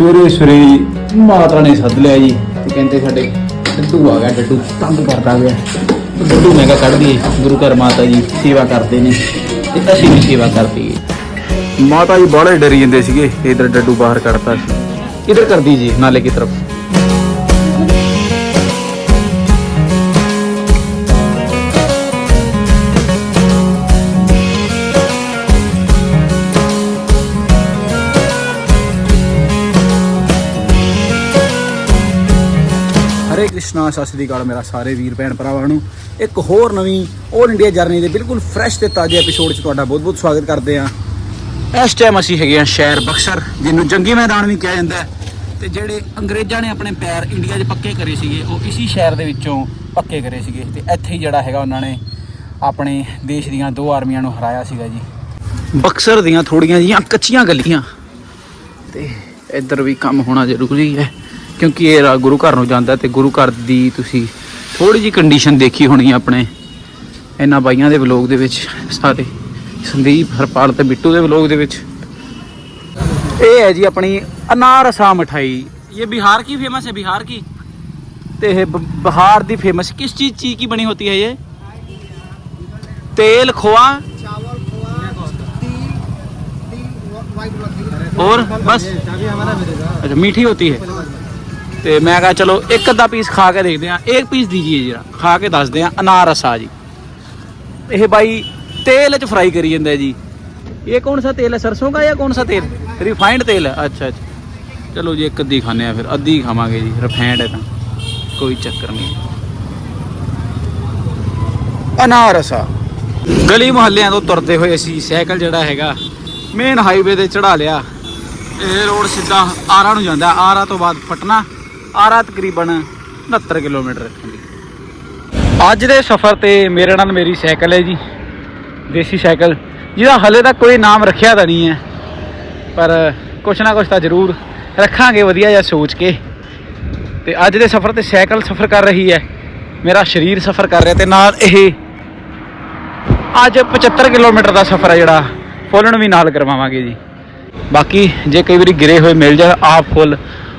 ਸਵੇਰੇ ਸਵੇਰੇ ਮਾਤਾ ਨੇ ਸੱਦ ਲਿਆ ਜੀ ਤੇ ਕਹਿੰਦੇ ਸਾਡੇ ਡੱਡੂ ਆ ਗਿਆ ਡੱਡੂ ਤੰਗ ਕਰਦਾ ਗਿਆ ਡੱਡੂ ਮੈਂ ਕਿਹਾ ਕੱਢ ਦਈਏ ਗੁਰੂ ਘਰ ਮਾਤਾ ਜੀ ਸੇਵਾ ਕਰਦੇ ਨੇ ਤੇ ਅਸੀਂ ਵੀ ਸੇਵਾ ਕਰਦੀ ਮਾਤਾ ਜੀ ਬੜੇ ਡਰੀ ਜਾਂਦੇ ਸੀਗੇ ਇਧਰ ਡੱਡੂ ਬਾਹਰ ਕੱਢਤਾ ਸੀ। ਇਧਰ ਕਰ ਦੀजिए ਨਾਲੇ ਕੀ ਤਰਫ। ਕ੍ਰਿਸ਼ਨਾ, ਸਤਿ ਸ੍ਰੀ ਅਕਾਲ ਮੇਰਾ ਸਾਰੇ ਵੀਰ, ਭੈਣ ਭਰਾਵਾਂ ਨੂੰ। ਇੱਕ ਹੋਰ ਨਵੀਂ 올 ਇੰਡੀਆ ਜਰਨੀ ਦੇ ਬਿਲਕੁਲ ਫਰੈਸ਼ ਤੇ ਤਾਜ਼ੇ ਐਪੀਸੋਡ 'ਚ ਤੁਹਾਡਾ ਬਹੁਤ-ਬਹੁਤ ਸਵਾਗਤ ਕਰਦੇ ਹਾਂ। ਇਸ ਟਾਈਮ ਅਸੀਂ ਹੈਗੇ ਹਾਂ ਸ਼ਹਿਰ ਬਕਸਰ, ਜਿਹਨੂੰ ਜੰਗੀ ਮੈਦਾਨ ਵੀ ਕਿਹਾ ਜਾਂਦਾ ਹੈ। ਤੇ ਜਿਹੜੇ ਅੰਗਰੇਜ਼ਾਂ ਨੇ ਆਪਣੇ ਪੈਰ ਇੰਡੀਆ 'ਚ ਪੱਕੇ ਕਰੇ ਸੀਗੇ, ਉਹ ਇਸੀ ਸ਼ਹਿਰ ਦੇ ਵਿੱਚੋਂ ਪੱਕੇ ਕਰੇ ਸੀਗੇ। ਤੇ ਇੱਥੇ ਹੀ ਜਿਹੜਾ ਹੈਗਾ ਉਹਨਾਂ ਨੇ ਆਪਣੇ ਦੇਸ਼ ਦੀਆਂ ਦੋ ਆਰਮੀਆਂ ਨੂੰ ਹਰਾਇਆ ਸੀਗਾ ਜੀ। ਬਕਸਰ ਦੀਆਂ ਥੋੜੀਆਂ ਜੀਆਂ ਕੱਚੀਆਂ ਗਲੀਆਂ। ਤੇ ਇੱਧਰ ਵੀ ਕੰਮ ਹੋਣਾ ਜ਼ਰੂਰੀ ਹੈ। ਕਿਉਂਕਿ ਇਹ ਰਾ- ਗੁਰੂ ਘਰ ਨੂੰ ਜਾਂਦਾ ਤੇ ਗੁਰੂ ਘਰ ਦੀ ਤੁਸੀਂ ਥੋੜੀ ਜੀ ਕੰਡੀਸ਼ਨ ਦੇਖੀ ਹੋਣੀ ਆਪਣੇ ਇਹਨਾਂ ਬਾਈਆਂ ਦੇ ਵਲੋਗ ਦੇ ਵਿੱਚ ਸਾਰੇ ਸੰਦੀਪ ਹਰਪਾਲ ਤੇ ਬਿੱਟੂ ਦੇ ਵਲੋਗ ਦੇ ਵਿੱਚ ਇਹ ਹੈ ਜੀ ਆਪਣੀ ਅਨਾਰਸਾ ਮਠਾਈ ਇਹ ਬਿਹਾਰ की फेमस है बिहार की ਤੇ ਇਹ ਬ- ਬਿਹਾਰ ਦੀ ਫੇਮਸ ਕਿਸ ਚੀਜ਼ ਚੀਜ਼ की बनी होती है ये तेल खोआ चावल खोआ तिल तिल वाइट वाला और बस अच्छा मीठी होती है ਤੇ ਮੈਂ ਕਿਹਾ ਚਲੋ ਇੱਕ ਅੱਧਾ ਪੀਸ ਖਾ ਕੇ ਦੇਖਦੇ ਆ ਇੱਕ ਪੀਸ ਦੀਜੀਏ ਜਰਾ, ਖਾ ਕੇ ਦੱਸਦੇ ਆ ਅਨਾਰਸਾ ਜੀ। ਇਹ ਬਾਈ ਤੇਲ ਚ ਫਰਾਈ ਕਰੀ ਜਾਂਦਾ ਜੀ। ਇਹ ਕੌਣ ਸਾ ਤੇਲ ਹੈ, ਸਰਸੋਂ ਦਾ ਜਾਂ ਕੌਣ ਸਾ ਤੇਲ? ਰਿਫਾਈਨਡ ਤੇਲ ਹੈ। ਅੱਛਾ ਅੱਛਾ। ਚਲੋ ਜੀ, ਇੱਕ ਅੱਧੀ ਖਾਣੇ ਆ ਫਿਰ। ਅੱਧੀ ਖਾਵਾਂਗੇ ਜੀ ਰਿਫਾਈਨਡ ਹੈ ਤਾਂ। ਕੋਈ ਚੱਕਰ ਨਹੀਂ। ਅਨਾਰਸਾ। ਗਲੀ ਮੁਹੱਲਿਆਂ ਤੋਂ ਤੁਰਦੇ ਹੋਏ ਅਸੀਂ ਸਾਈਕਲ ਜਿਹੜਾ ਹੈਗਾ ਮੇਨ ਹਾਈਵੇ ਤੇ ਚੜਾ ਲਿਆ। ਇਹ ਰੋਡ ਸਿੱਧਾ ਆਰਾ ਨੂੰ ਜਾਂਦਾ। ਆਰਾ ਤੋਂ ਬਾਅਦ ਪਟਨਾ। ਆਰਾ ਤਕਰੀਬਨ 69 ਕਿਲੋਮੀਟਰ ਰੱਖਾਂਗੇ ਅੱਜ ਦੇ ਸਫ਼ਰ ਤੇ ਮੇਰੇ ਨਾਲ ਮੇਰੀ ਸਾਈਕਲ ਹੈ ਜੀ, ਦੇਸੀ ਸਾਈਕਲ। ਜਿਹਦਾ ਹਲੇ ਤੱਕ ਕੋਈ ਨਾਮ ਰੱਖਿਆ ਤਾਂ ਨਹੀਂ ਹੈ, ਪਰ ਕੁਛ ਨਾ ਕੁਛ ਤਾਂ ਜ਼ਰੂਰ ਰੱਖਾਂਗੇ ਵਧੀਆ ਜਿਹਾ ਸੋਚ ਕੇ। ਤੇ ਅੱਜ ਦੇ ਸਫ਼ਰ ਤੇ ਸਾਈਕਲ ਸਫ਼ਰ ਕਰ ਰਹੀ ਹੈ, ਮੇਰਾ ਸਰੀਰ ਸਫ਼ਰ ਕਰ ਰਿਹਾ ਤੇ ਨਾਲ ਇਹ ਅੱਜ 75 ਕਿਲੋਮੀਟਰ ਦਾ ਸਫ਼ਰ ਹੈ ਜਿਹੜਾ ਫੁੱਲਣ ਵੀ ਨਾਲ ਕਰਵਾਵਾਂਗੇ ਜੀ। ਬਾਕੀ ਜੇ ਕਈ ਵਾਰੀ ਗਿਰੇ ਹੋਏ ਮਿਲ ਜਾਣ, ਆਪ ਫੁੱਲ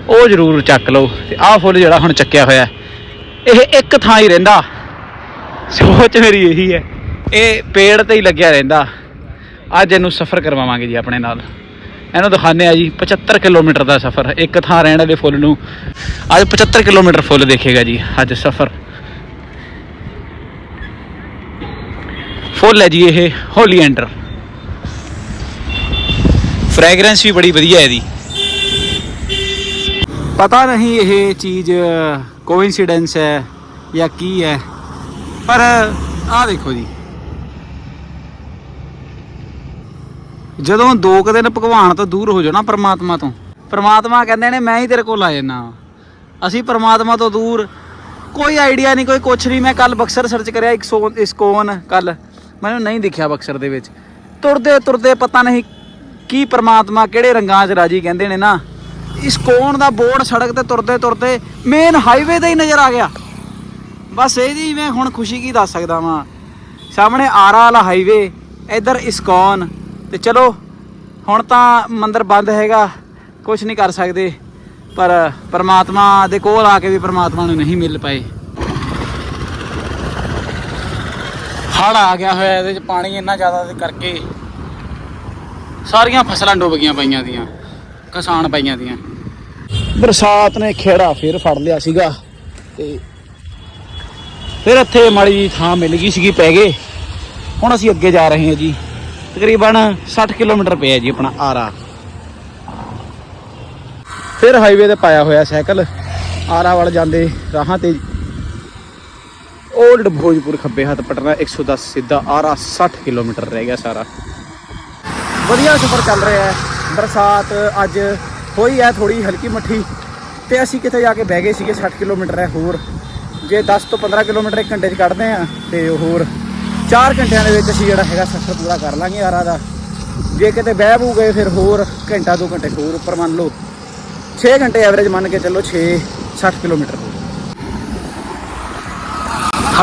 ਉਹ ਜ਼ਰੂਰ ਚੱਕ ਲਓ। ਤੇ ਆਹ ਫੁੱਲ ਜਿਹੜਾ ਹੁਣ ਚੱਕਿਆ ਹੋਇਆ ਇਹ ਇੱਕ ਥਾਂ ਹੀ ਰਹਿੰਦਾ। ਸੋਚ ਮੇਰੀ ਇਹੀ ਹੈ। ਇਹ ਪੇੜ ਤੇ ਹੀ ਲੱਗਿਆ ਰਹਿੰਦਾ। ਅੱਜ ਇਹਨੂੰ ਸਫ਼ਰ ਕਰਵਾਵਾਂਗੇ ਜੀ ਆਪਣੇ ਨਾਲ। ਇਹਨੂੰ ਦਿਖਾਣੇ ਆ ਜੀ 75 ਕਿਲੋਮੀਟਰ ਦਾ ਸਫ਼ਰ, ਇੱਕ ਥਾਂ ਰਹਿਣ ਵਾਲੇ ਫੁੱਲ ਨੂੰ। ਅੱਜ 75 ਕਿਲੋਮੀਟਰ ਫੁੱਲ ਦੇਖੇਗਾ ਜੀ, ਅੱਜ ਸਫ਼ਰ। ਫੁੱਲ ਹੈ ਜੀ ਇਹ, ਹੋਲੀ ਐਂਡਰ ਫ੍ਰੈਗਰੈਂਸ ਵੀ ਬੜੀ ਵਧੀਆ ਹੈ ਇਹਦੀ। ਪਤਾ ਨਹੀਂ ਇਹ ਚੀਜ਼ ਕੋਇਨਸੀਡੈਂਸ ਹੈ ਜਾਂ ਕੀ ਹੈ, ਪਰ ਆਹ ਦੇਖੋ ਜੀ। ਜਦੋਂ ਦੋ ਕੁ ਦਿਨ ਭਗਵਾਨ ਤੋਂ ਦੂਰ ਹੋ ਜਾਣਾ ਪਰਮਾਤਮਾ ਤੋਂ, ਪਰਮਾਤਮਾ ਕਹਿੰਦੇ ਨੇ, ਮੈਂ ਹੀ ਤੇਰੇ ਕੋਲ ਆ ਜਾਣਾ ਅਸੀਂ ਪਰਮਾਤਮਾ ਤੋਂ ਦੂਰ ਕੋਈ ਆਈਡੀਆ ਨਹੀਂ, ਕੋਈ ਕੁਛ ਨਹੀਂ। ਮੈਂ ਕੱਲ ਬਕਸਰ ਸਰਚ ਕਰਿਆ, ਇੱਕ ਸੋ ਇਸਕੋਨ ਕੱਲ ਮੈਨੂੰ ਨਹੀਂ ਦਿਖਿਆ ਬਕਸਰ ਦੇ ਵਿੱਚ। ਤੁਰਦੇ ਤੁਰਦੇ ਪਤਾ ਨਹੀਂ ਕੀ ਪਰਮਾਤਮਾ ਕਿਹੜੇ ਰੰਗਾਂ 'ਚ ਰਾਜੀ ਕਹਿੰਦੇ ਨੇ ਨਾ। ਇਸਕੋਨ ਦਾ ਬੋਰਡ ਸੜਕ ਤੇ ਤੁਰਦੇ ਤੁਰਦੇ ਮੇਨ ਹਾਈਵੇ ਤੇ ਹੀ ਨਜ਼ਰ ਆ ਗਿਆ। ਬਸ ਇਹਦੀ ਮੈਂ ਹੁਣ ਖੁਸ਼ੀ ਕੀ ਦੱਸ ਸਕਦਾ ਵਾਂ? ਸਾਹਮਣੇ ਆਰਾ ਵਾਲਾ ਹਾਈਵੇ ਇੱਧਰ ਇਸਕੋਨ ਤੇ ਚਲੋ, ਹੁਣ ਤਾਂ ਮੰਦਰ ਬੰਦ ਹੈਗਾ ਕੁਝ ਨਹੀਂ ਕਰ ਸਕਦੇ। ਪਰ ਪਰਮਾਤਮਾ ਦੇ ਕੋਲ ਆ ਕੇ ਵੀ ਪਰਮਾਤਮਾ ਨੂੰ ਨਹੀਂ ਮਿਲ ਪਏ। ਹੜ ਆ ਗਿਆ ਹੋਇਆ, ਇਹਦੇ ਚ ਪਾਣੀ ਇੰਨਾ ਜ਼ਿਆਦਾ ਦੇ ਕਰਕੇ ਸਾਰੀਆਂ ਫਸਲਾਂ ਡੁੱਬ ਗਈਆਂ ਪਈਆਂ ਦੀਆਂ, ਕਿਸਾਨ ਪਈਆਂ ਦੀਆਂ। ਬਰਸਾਤ ਨੇ ਖੇੜਾ ਫੇਰ ਫੜ ਲਿਆ ਸੀਗਾ ਤੇ ਫਿਰ ਇੱਥੇ ਮਾੜੀ ਜੀ ਥਾਂ ਮਿਲ ਗਈ ਸੀਗੀ ਪੈ ਗਏ ਹੁਣ ਅਸੀਂ ਅੱਗੇ ਜਾ ਰਹੇ ਹਾਂ ਜੀ। ਤਕਰੀਬਨ 60 ਕਿਲੋਮੀਟਰ ਪਿਆ ਜੀ ਆਪਣਾ ਆਰਾ। ਫਿਰ ਹਾਈਵੇ ਤੇ ਪਾਇਆ ਹੋਇਆ ਸਾਈਕਲ। ਆਰਾ ਵੱਲ ਜਾਂਦੇ ਰਾਹਾਂ ਤੇ। ਓਲਡ ਭੋਜਪੁਰ ਖੱਬੇ ਹੱਥ ਪਟਨਾ 110 ਸਿੱਧਾ ਆਰਾ 60 ਕਿਲੋਮੀਟਰ ਰਹਿ ਗਿਆ ਸਾਰਾ। ਵਧੀਆ ਸਫ਼ਰ ਚੱਲ ਰਿਹਾ ਹੈ। ਬਰਸਾਤ ਅੱਜ ਹੋਈ ਹੈ ਥੋੜੀ ਹਲਕੀ ਮੱਠੀ ਤੇ ਅਸੀਂ ਕਿਤੇ ਜਾ ਕੇ ਬਹਿ ਗਏ ਸੀਗੇ 60 ਕਿਲੋਮੀਟਰ ਹੈ ਹੋਰ। ਜੇ 10 ਤੋਂ 15 ਕਿਲੋਮੀਟਰ ਇੱਕ ਘੰਟੇ 'ਚ ਕੱਢਦੇ ਆ ਤੇ ਹੋਰ। 4 ਘੰਟਿਆਂ ਦੇ ਵਿੱਚ ਅਸੀਂ ਜਿਹੜਾ ਹੈਗਾ ਸਫ਼ਰ ਪੂਰਾ ਕਰ ਲਾਂਗੇ ਆਰਾ ਦਾ। ਜੇ ਕਿਤੇ ਬਹਿ ਬੂ ਗਏ ਫਿਰ ਹੋਰ ਘੰਟਾ 2 ਘੰਟੇ ਹੋਰ ਉੱਪਰ ਮੰਨ ਲਓ। 6 ਘੰਟੇ ਐਵਰੇਜ ਮੰਨ ਕੇ ਚੱਲੋ 6 60 ਕਿਲੋਮੀਟਰ।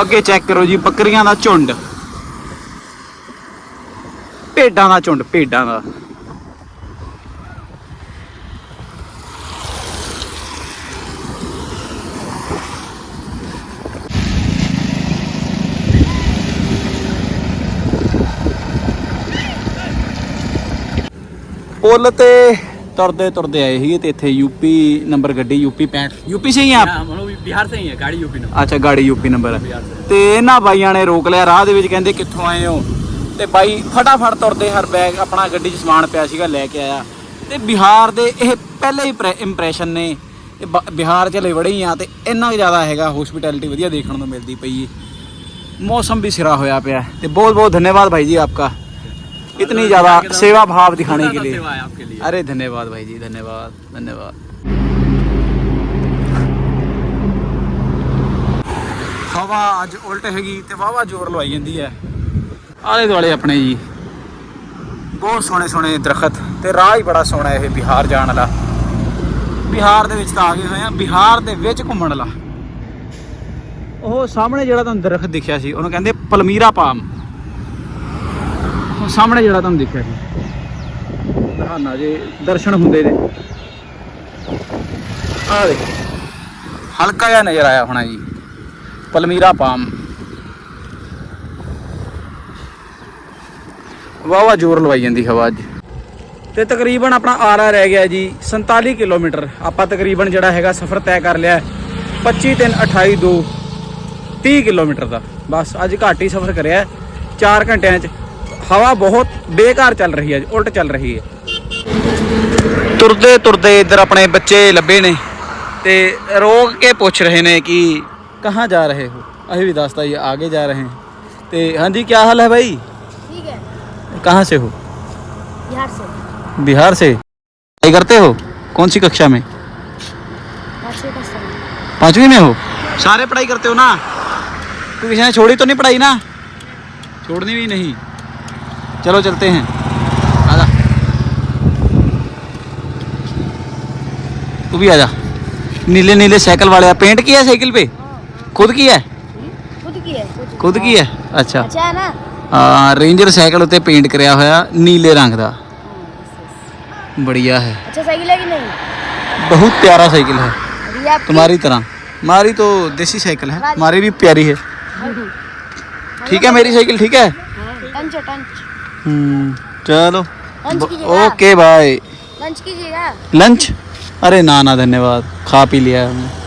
ਅੱਗੇ ਚੈੱਕ ਕਰੋ ਜੀ ਬੱਕਰੀਆਂ ਦਾ ਝੁੰਡ। ਭੇਡਾਂ ਦਾ ਝੁੰਡ, ਭੇਡਾਂ ਦਾ। ਪੁੱਲ ਤੇ ਤੁਰਦੇ ਤੁਰਦੇ ਆਏ ਸੀਗੇ ਤੇ ਇੱਥੇ ਯੂਪੀ ਨੰਬਰ ਗੱਡੀ ਯੂਪੀ 65 ਯੂਪੀ ਸੇ ਹੀ ਆ ਆਪ हम लोग भी बिहार से ही है गाड़ी यूपी में ਅੱਛਾ ਗਾੜੀ ਯੂਪੀ ਨੰਬਰ ਹੈ ਬਿਹਾਰ ਸੇ। ਤੇ ਇਹਨਾਂ ਬਾਈਆਂ ਨੇ ਰੋਕ ਲਿਆ ਰਾਹ ਦੇ ਵਿੱਚ ਕਹਿੰਦੇ ਕਿੱਥੋਂ ਆਏ ਹੋ ਤੇ ਬਾਈ ਫਟਾਫਟ ਤੁਰਦੇ ਹਰ ਬੈਗ ਆਪਣਾ ਗੱਡੀ 'ਚ ਸਮਾਨ ਪਿਆ ਸੀਗਾ ਲੈ ਕੇ ਆਇਆ ਤੇ ਬਿਹਾਰ ਦੇ ਇਹ ਪਹਿਲੇ ਹੀ ਇੰਪ੍ਰੈਸ਼ਨ ਨੇ ਇਹ ਬ- ਬਿਹਾਰ ਚ ਵੜੇ ਹੀ ਆ ਤੇ ਇੰਨਾ ਕੁ ਜ਼ਿਆਦਾ ਹੈਗਾ ਹੌਸਪਿਟੈਲਿਟੀ ਵਧੀਆ ਦੇਖਣ ਨੂੰ ਮਿਲਦੀ ਪਈ ਹੈ मौसम भी सिरा होया पे है तो बहुत बहुत धन्यवाद भाई जी आपका इतनी ज़्यादा सेवा भाव दिखाने के लिए सेवा है आपके लिए अरे धन्यवाद भाई जी धन्यवाद धन्यवाद ਹਵਾ ਅੱਜ ਉਲਟ ਹੈਗੀ ਤੇ ਵਾਵਾ ਜ਼ੋਰ ਲਵਾਈ ਜਾਂਦੀ ਹੈ ਆਲੇ ਦੁਆਲੇ ਆਪਣੇ ਜੀ ਬਹੁਤ ਸੋਹਣੇ ਸੋਹਣੇ ਦਰਖਤ ਤੇ ਰਾਹ ਹੀ ਬੜਾ ਸੋਹਣਾ ਇਹ ਬਿਹਾਰ ਜਾਣ ਵਾਲਾ ਬਿਹਾਰ ਦੇ ਵਿੱਚ ਤਾਂ ਆ ਗਏ ਹੋਏ ਆ ਬਿਹਾਰ ਦੇ ਵਿੱਚ ਘੁੰਮਣ ਵਾਲਾ ਉਹ ਸਾਹਮਣੇ ਜਿਹੜਾ ਤੁਹਾਨੂੰ ਦਰਖਤ ਦਿਖਿਆ ਸੀ ਉਹਨੂੰ ਕਹਿੰਦੇ ਪਲਮੀਰਾ ਪਾਮ ਉਹ ਸਾਹਮਣੇ ਜਿਹੜਾ ਤੁਹਾਨੂੰ ਦਿਖਿਆ ਸੀ ਬਹਾਨਾ ਜੇ ਦਰਸ਼ਨ ਹੁੰਦੇ ਨੇ। ਆ ਦੇਖੋ, ਹਲਕਾ ਜਿਹਾ ਨਜ਼ਰ ਆਇਆ ਹੋਣਾ ਜੀ, ਪਲਮੀਰਾ ਪਾਮ। ਵਾਵਾ ਜ਼ੋਰ ਲਵਾਈ ਜਾਂਦੀ ਹਵਾ ਅੱਜ। ਤੇ ਤਕਰੀਬਨ ਆਪਣਾ ਆਰਾ ਰਹਿ ਗਿਆ ਜੀ 47 ਕਿਲੋਮੀਟਰ। ਆਪਾਂ ਤਕਰੀਬਨ ਜਿਹੜਾ ਹੈਗਾ ਸਫ਼ਰ ਤੈਅ ਕਰ ਲਿਆ ਹੈ। 25 3 28 2 30 ਕਿਲੋਮੀਟਰ ਦਾ। ਬਸ ਅੱਜ ਘੱਟ ਹੀ ਸਫ਼ਰ ਕਰਿਆ 4 ਘੰਟਿਆਂ 'ਚ ਹਵਾ ਬਹੁਤ ਬੇਕਾਰ ਚੱਲ ਰਹੀ ਹੈ ਅੱਜ ਉਲਟ ਚੱਲ ਰਹੀ ਹੈ ਤੁਰਦੇ ਤੁਰਦੇ ਇੱਧਰ ਆਪਣੇ ਬੱਚੇ ਲੱਭੇ ਨੇ ਤੇ ਰੋਕ ਕੇ ਪੁੱਛ ਰਹੇ ਨੇ ਕਿ ਕਹਾਂ ਜਾ ਰਹੇ ਹੋ ਅਸੀਂ ਵੀ ਦੱਸਤਾ ਜੀ ਆਗੇ ਜਾ ਰਹੇ हैं ਤੇ ਹਾਂਜੀ ਕੀ ਹਾਲ ਹੈ ਭਾਈ ठीक है कहाँ से हो बिहार से बिहार से पढ़ाई करते हो कौन सी कक्षा में पाँचवें का समय पांचवी में हो सारे पढ़ाई करते हो ना तो किसी ने छोड़ी तो नहीं पढ़ाई ना छोड़नी भी नहीं चलो चलते हैं आजा तू भी आजा नीले नीले साइकिल वाले पेंट किया है साइकिल पे खुद किया है खुद की है खुद खुद की है अच्छा अच्छा है ना ਹਾਂ ਰੇਂਜਰ ਸਾਈਕਲ ਉੱਤੇ ਪੇਂਟ ਕਰਿਆ ਹੋਇਆ ਨੀਲੇ ਰੰਗ ਦਾ बढ़िया है अच्छा साइकिल है कि नहीं बहुत प्यारा साइकिल है अभी आप तुम्हारी तरह हमारी तो देसी साइकिल है हमारी भी प्यारी है ठीक है मेरी साइकिल ठीक है टंच टंच हम्म, चलो लंच कीजिएगा ओके बाय लंच कीजिएगा लंच अरे ना ना धन्यवाद खा पी लिया हमने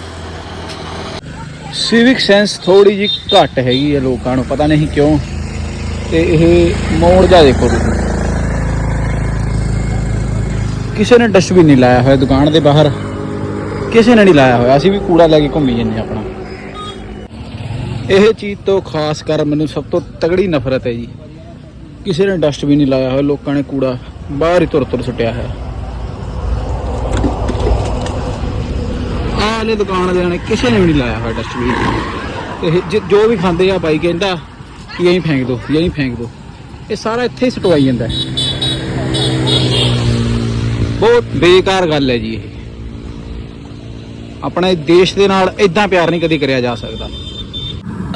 ਸਿਵਿਕ ਸੈਂਸ ਥੋੜੀ ਜੀ ਘੱਟ ਹੈਗੀ ਹੈ ਲੋਕਾਂ ਨੂੰ ਪਤਾ ਨਹੀਂ ਕਿਉਂ ਤੇ ਇਹ ਮੋੜ ਜਾ ਦੇਖੋ ਤੁਸੀਂ ਕਿਸੇ ਨੇ ਡਸਟਬਿਨ ਨਹੀਂ ਲਾਇਆ ਹੋਇਆ ਦੁਕਾਨ ਦੇ ਬਾਹਰ ਕਿਸੇ ਨੇ ਨਹੀਂ ਲਾਇਆ ਹੋਇਆ ਅਸੀਂ ਵੀ ਕੂੜਾ ਲੈ ਕੇ ਘੁੰਮੀ ਜੰਨੇ ਆਪਣਾ ਇਹ ਚੀਜ਼ ਤੋਂ ਖਾਸ ਕਰ ਮੈਨੂੰ ਸਭ ਤੋਂ ਤਗੜੀ ਨਫ਼ਰਤ ਹੈ ਜੀ ਕਿਸੇ ਨੇ ਡਸਟਬਿਨ ਨਹੀਂ ਲਾਇਆ ਹੋਇਆ, ਲੋਕਾਂ ਨੇ ਕੂੜਾ ਬਾਹਰ ਹੀ ਤੁਰ ਤੁਰ ਸੁੱਟਿਆ ਹੈ ਆਹ ਵਾਲੇ ਦੁਕਾਨ ਵਾਲਿਆਂ ਨੇ ਕਿਸੇ ਨੇ ਵੀ ਨਹੀਂ ਲਾਇਆ ਹੋਇਆ ਡਸਟਬਿਨ ਇਹ ਜ- ਜੋ ਵੀ ਖਾਂਦੇ ਆ ਬਾਈ ਕਹਿੰਦਾ ਕਿ ਇਹੀ ਫੇਂਕ ਦੋ ਇਹੀ ਫੇਂਕ ਦੋ। ਇਹ ਸਾਰਾ ਇੱਥੇ ਹੀ ਸਟਵਾਈ ਜਾਂਦਾ ਬਹੁਤ ਬੇਕਾਰ ਗੱਲ ਹੈ ਜੀ ਇਹ। ਆਪਣੇ ਦੇਸ਼ ਦੇ ਨਾਲ ਇਦਾਂ ਪਿਆਰ ਨਹੀਂ ਕਦੀ ਕਰਿਆ ਜਾ ਸਕਦਾ।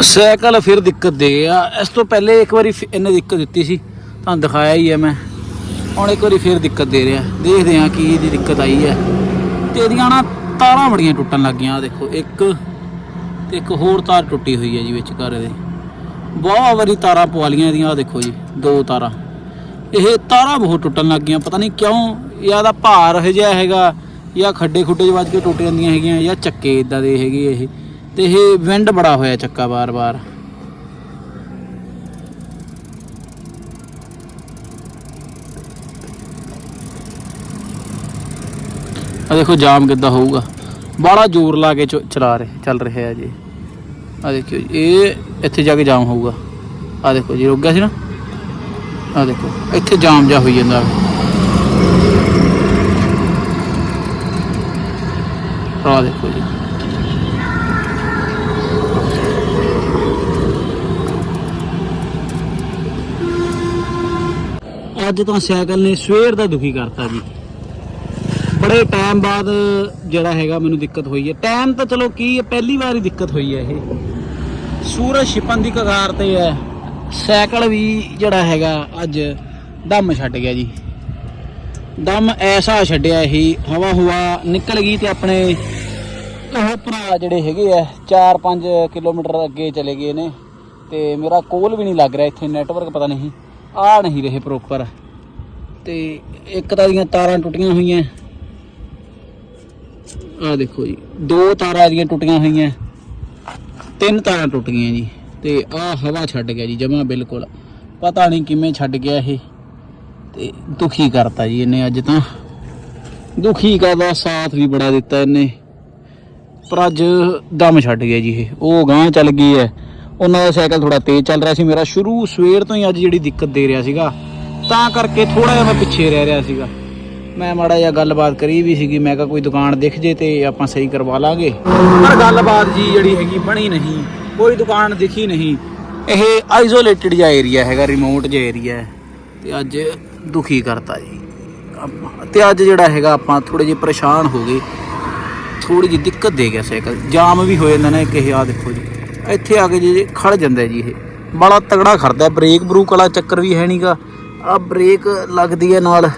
ਸਾਈਕਲ ਫਿਰ ਦਿੱਕਤ ਦੇ ਗਿਆ ਇਸ ਤੋਂ ਪਹਿਲੇ ਇੱਕ ਵਾਰੀ ਫਿ- ਇਹਨੇ ਦਿੱਕਤ ਦਿੱਤੀ ਸੀ। ਤੁਹਾਨੂੰ ਦਿਖਾਇਆ ਹੀ ਹੈ ਮੈਂ। ਹੁਣ ਇੱਕ ਵਾਰੀ ਫਿਰ ਦਿੱਕਤ ਦੇ ਰਿਹਾ। ਦੇਖਦੇ ਹਾਂ ਕੀ ਇਹਦੀ ਦਿੱਕਤ ਆਈ ਹੈ। ਤੇ ਇਹਦੀਆਂ ਨਾ ਤਾਰਾਂ ਬੜੀਆਂ ਟੁੱਟਣ ਲੱਗੀਆਂ ਆਹ ਦੇਖੋ, ਇੱਕ ਤੇ ਇੱਕ ਹੋਰ ਤਾਰ ਟੁੱਟੀ ਹੋਈ ਹੈ ਜੀ ਵਿੱਚ ਘਰ ਦੇ ਬਹੁਤ ਵਾਰੀ ਤਾਰਾਂ ਪਵਾ ਲੀਆਂ ਇਹਦੀਆਂ, ਆਹ ਦੇਖੋ ਜੀ, ਦੋ ਤਾਰਾਂ। ਇਹ ਤਾਰਾਂ ਬਹੁਤ ਟੁੱਟਣ ਲੱਗੀਆਂ ਪਤਾ ਨਹੀਂ ਕਿਉਂ ਜਾਂ ਦਾ ਭਾਰ ਇਹ ਜਿਹਾ ਹੈਗਾ ਜਾਂ ਖੱਡੇ ਖੁੱਡੇ 'ਚ ਵੱਜ ਕੇ ਟੁੱਟ ਜਾਂਦੀਆਂ ਹੈਗੀਆਂ ਜਾਂ ਚੱਕੇ ਇਦਾਂ ਦੇ ਹੈਗੇ ਇਹ। ਤੇ ਇਹ ਵਿੰਡ ਬੜਾ ਹੋਇਆ ਚੱਕਾ ਬਾਰ-ਬਾਰ ਆ ਦੇਖੋ ਜਾਮ ਕਿੱਦਾਂ ਹੋਊਗਾ ਬੜਾ ਜ਼ੋਰ ਲਾ ਕੇ ਚ- ਚਲਾ ਰਹੇ ਚੱਲ ਰਿਹਾ ਹੈ ਜੀ ਆ ਦੇਖਿਓ ਜੀ, ਇਹ ਇੱਥੇ ਜਾ ਕੇ ਜਾਮ ਹੋਊਗਾ ਆ ਦੇਖੋ ਜੀ ਰੁਕ ਗਿਆ ਸੀ ਨਾ ਆ ਦੇਖੋ ਇੱਥੇ ਜਾਮ ਜਾ ਹੋਈ ਜਾਂਦਾ ਆ ਦੇਖੋ ਜੀ ਅੱਜ ਤਾਂ ਸਾਈਕਲ ਨੇ ਸਵੇਰ ਦਾ ਦੁਖੀ ਕਰਤਾ ਜੀ। ਬੜੇ ਟਾਈਮ ਬਾਅਦ ਜਿਹੜਾ ਹੈਗਾ ਮੈਨੂੰ ਦਿੱਕਤ ਹੋਈ ਹੈ। ਟਾਈਮ ਤਾਂ ਚਲੋ ਕੀ ਹੈ, ਪਹਿਲੀ ਵਾਰ ਹੀ ਦਿੱਕਤ ਹੋਈ ਹੈ ਇਹ। ਸੂਰਜ ਛਿਪਣ ਦੀ ਕਗਾਰ ਤੇ ਹੈ। ਸਾਈਕਲ ਵੀ ਜਿਹੜਾ ਹੈਗਾ ਅੱਜ ਦਮ ਛੱਡ ਗਿਆ ਜੀ। ਦਮ ਐਸਾ ਛੱਡਿਆ ਇਹ। ਹਵਾ ਹੁਆ ਨਿਕਲ ਗਈ ਤੇ ਆਪਣੇ ਉਹ ਭਰਾ ਜਿਹੜੇ ਹੈਗੇ ਆ 4-5 ਕਿਲੋਮੀਟਰ ਅੱਗੇ ਚਲੇ ਗਏ ਨੇ। ਤੇ ਮੇਰਾ ਕੋਲ ਵੀ ਨਹੀਂ ਲੱਗ ਰਿਹਾ ਇੱਥੇ ਨੈਟਵਰਕ ਪਤਾ ਨਹੀਂ। ਆ ਨਹੀਂ ਰਹੇ ਪ੍ਰੋਪਰ ਤੇ ਇੱਕ ਤਾਂ ਦੀਆਂ ਤਾਰਾਂ ਟੁੱਟੀਆਂ ਹੋਈਆਂ। ਆ ਦੇਖੋ ਜੀ, ਦੋ ਤਾਰਾਂ ਇਹਦੀਆਂ ਟੁੱਟੀਆਂ ਹੋਈਆਂ। ਤਿੰਨ ਤਾਰਾਂ ਟੁੱਟ ਗਈਆਂ ਜੀ। ਤੇ ਆ ਹਵਾ ਛੱਡ ਗਿਆ ਜੀ, ਜਮਾ ਬਿਲਕੁਲ। ਪਤਾ ਨਹੀਂ ਕਿਵੇਂ ਛੱਡ ਗਿਆ ਇਹ। ਤੇ ਦੁਖੀ ਕਰਤਾ ਜੀ ਇਹਨੇ ਅੱਜ ਤਾਂ। ਦੁਖੀ ਕਰਦਾ, ਸਾਥ ਵੀ ਬੜਾ ਦਿੱਤਾ ਇਹਨੇ। ਪਰ ਅੱਜ ਦਮ ਛੱਡ ਗਿਆ ਜੀ ਇਹ। ਉਹ ਗਾਂ ਚੱਲ ਗਈ ਹੈ। ਉਹਨਾਂ ਦਾ ਸਾਈਕਲ ਥੋੜਾ ਤੇਜ਼ ਚੱਲ ਰਿਹਾ ਸੀ ਮੇਰਾ। ਸ਼ੁਰੂ ਸਵੇਰ ਤੋਂ ਹੀ ਅੱਜ ਜਿਹੜੀ ਦਿੱਕਤ ਦੇ ਰਿਹਾ ਸੀਗਾ, ਤਾਂ ਕਰਕੇ ਥੋੜਾ ਜਿਹਾ ਮੈਂ ਪਿੱਛੇ ਰਹਿ ਰਿਹਾ ਸੀਗਾ। ਮੈਂ ਮਾੜਾ ਜਿਹਾ ਗੱਲਬਾਤ ਕਰੀ ਵੀ ਸੀਗੀ, ਮੈਂ ਕਿਹਾ ਕੋਈ ਦੁਕਾਨ ਦਿਖ ਜੇ ਤੇ ਆਪਾਂ ਸਹੀ ਕਰਵਾ ਲਾਂਗੇ। ਪਰ ਗੱਲਬਾਤ ਜੀ ਜਿਹੜੀ ਹੈਗੀ ਬਣੀ ਨਹੀਂ, ਕੋਈ ਦੁਕਾਨ ਦਿਖੀ ਨਹੀਂ। ਇਹ ਆਈਸੋਲੇਟਡ ਜਿਹਾ ਏਰੀਆ ਹੈਗਾ ਰਿਮੋਟ ਜਿਹਾ ਏਰੀਆ ਹੈ। ਤੇ ਅੱਜ ਦੁਖੀ ਕਰਤਾ ਜੀ। ਆਪਾਂ- ਤੇ ਅੱਜ ਜਿਹੜਾ ਹੈਗਾ, ਆਪਾਂ ਥੋੜੇ ਜਿਹੇ ਪਰੇਸ਼ਾਨ ਹੋ ਗਏ। ਥੋੜੀ ਜਿਹੀ ਦਿੱਕਤ ਦੇ ਗਿਆ ਸਾਈਕਲ। ਜਾਮ ਵੀ ਹੋ ਜਾਂਦਾ ਨਾ ਇੱਕ, ਇਹ ਆ ਦੇਖੋ ਜੀ। ਇੱਥੇ ਆ ਕੇ ਜੀ ਖੜ ਜਾਂਦਾ ਜੀ ਇਹ। ਬੜਾ ਤਗੜਾ ਖੜਦਾ ਬ੍ਰੇਕ ਬਰੂਕ ਵਾਲਾ ਚੱਕਰ ਵੀ ਹੈ ਨਹੀਂਗਾ ਆ ਬ੍ਰੇਕ ਲੱਗਦੀ ਹੈ ਨਾਲ,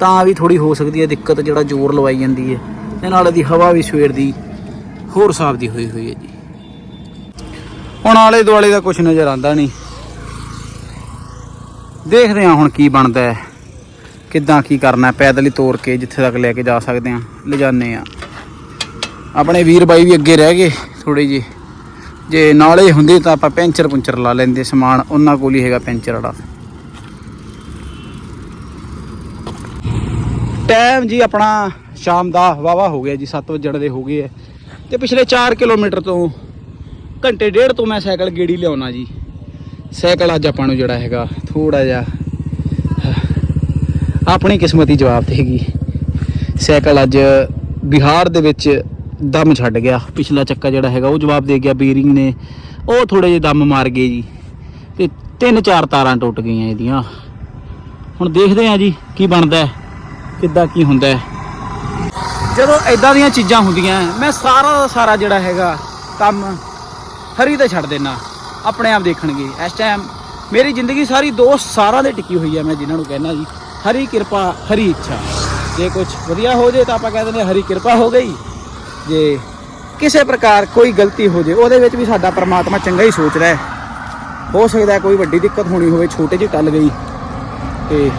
ਤਾਂ ਵੀ ਥੋੜੀ ਹੋ ਸਕਦੀ ਹੈ ਦਿੱਕਤ ਜਿਹੜਾ ਜ਼ੋਰ ਲਵਾਈ ਜਾਂਦੀ ਹੈ। ਤੇ ਨਾਲ ਇਹਦੀ ਹਵਾ ਵੀ ਸਵੇਰ ਦੀ ਹੋਰ ਹਿਸਾਬ ਦੀ ਹੋਈ ਹੋਈ ਹੈ ਜੀ। ਹੁਣ ਆਲੇ ਦੁਆਲੇ ਦਾ ਕੁਝ ਨਜ਼ਰ ਆਂਦਾ ਨਹੀਂ। ਦੇਖਦੇ ਹਾਂ ਹੁਣ ਕੀ ਬਣਦਾ ਹੈ। ਕਿੱਦਾਂ ਕੀ ਕਰਨਾ ਪੈਦਲ ਹੀ ਤੋਰ ਕੇ ਜਿੱਥੇ ਤੱਕ ਲੈ ਕੇ ਜਾ ਸਕਦੇ ਹਾਂ, ਲਿਜਾਨੇ ਆ ਆਪਣੇ ਵੀਰ ਬਾਈ ਵੀ ਅੱਗੇ ਰਹਿ ਗਏ ਥੋੜੇ ਜਿਹੇ। ਜੇ ਨਾਲੇ ਹੁੰਦੇ ਤਾਂ ਆਪਾਂ ਪੈਂਚਰ ਪੁੰਚਰ ਲਾ ਲੈਂਦੇ ਸਮਾਨ, ਉਹਨਾਂ ਕੋਲ ਹੀ ਹੈਗਾ ਪੈਂਚਰ ਵਾਲਾ। ਟਾਈਮ ਜੀ ਆਪਣਾ ਸ਼ਾਮ ਦਾ ਵਾਵਾ ਹੋ ਗਿਆ ਜੀ 7 ਵਜੇ ਦੇ ਹੋ ਗਏ ਐ ਤੇ ਪਿਛਲੇ 4 ਕਿਲੋਮੀਟਰ ਤੋਂ ਘੰਟੇ ਡੇਢ ਤੋਂ ਮੈਂ ਸਾਈਕਲ ਗੇੜੀ ਲਿਆਉਣਾ ਜੀ। ਸਾਈਕਲ ਅੱਜ ਆਪਾਂ ਨੂੰ ਜਿਹੜਾ ਹੈਗਾ ਥੋੜਾ ਜਿਹਾ, ਆਪਣੀ ਕਿਸਮਤ ਹੀ ਜਵਾਬ ਦੇਗੀ ਸਾਈਕਲ ਅੱਜ ਬਿਹਾਰ ਦੇ ਵਿੱਚ ਦਮ ਛੱਡ ਗਿਆ। ਪਿਛਲਾ ਚੱਕਾ ਜਿਹੜਾ ਹੈਗਾ, ਉਹ ਜਵਾਬ ਦੇ ਗਿਆ ਬੀਰਿੰਗ ਨੇ। ਉਹ ਥੋੜੇ ਜਿਹੇ ਦਮ ਮਾਰ ਗਏ ਜੀ। ਤੇ ਤਿੰਨ ਚਾਰ ਤਾਰਾਂ ਟੁੱਟ ਗਈਆਂ ਇਹਦੀਆਂ। ਹੁਣ ਦੇਖਦੇ ਹਾਂ ਜੀ, ਕੀ ਬਣਦਾ ਕਿੱਦਾਂ ਕੀ ਹੁੰਦਾ ਜਦੋਂ ਐਦਾਂ ਦੀਆਂ ਚੀਜ਼ਾਂ ਹੁੰਦੀਆਂ, ਮੈਂ ਸਾਰਾ ਦਾ ਸਾਰਾ ਜਿਹੜਾ ਹੈਗਾ ਕੰਮ ਹਰੀ ਤੇ ਛੱਡ ਦੇਣਾ ਆਪਣੇ ਆਪ ਦੇਖਣਗੇ। ਇਸ ਟਾਈਮ ਮੇਰੀ ਜ਼ਿੰਦਗੀ ਸਾਰੀ ਦੋਸਤ ਸਾਰਾ ਦੇ ਟਿੱਕੀ ਹੋਈ ਹੈ ਮੈਂ ਜਿਨ੍ਹਾਂ ਨੂੰ ਕਹਿਣਾ ਜੀ। ਹਰੀ ਕਿਰਪਾ, ਹਰੀ ਇੱਛਾ। ਜੇ ਕੁਝ ਵਧੀਆ ਹੋ ਜੇ ਤਾਂ ਆਪਾਂ ਕਹਿ ਦਿੰਦੇ ਹਾਂ ਹਰੀ ਕਿਰਪਾ ਹੋ ਗਈ। ਜੇ ਕਿਸੇ ਪ੍ਰਕਾਰ ਕੋਈ ਗਲਤੀ ਹੋ ਜੇ, ਉਹਦੇ ਵਿੱਚ ਵੀ ਸਾਡਾ ਪ੍ਰਮਾਤਮਾ ਚੰਗਾ ਹੀ ਸੋਚ ਰਿਹਾ ਹੈ। ਹੋ ਸਕਦਾ ਕੋਈ ਵੱਡੀ ਦਿੱਕਤ ਹੋਣੀ ਹੋਵੇ, ਛੋਟੇ ਜਿਹੀ ਟੱਲ ਗਈ, ਤੇ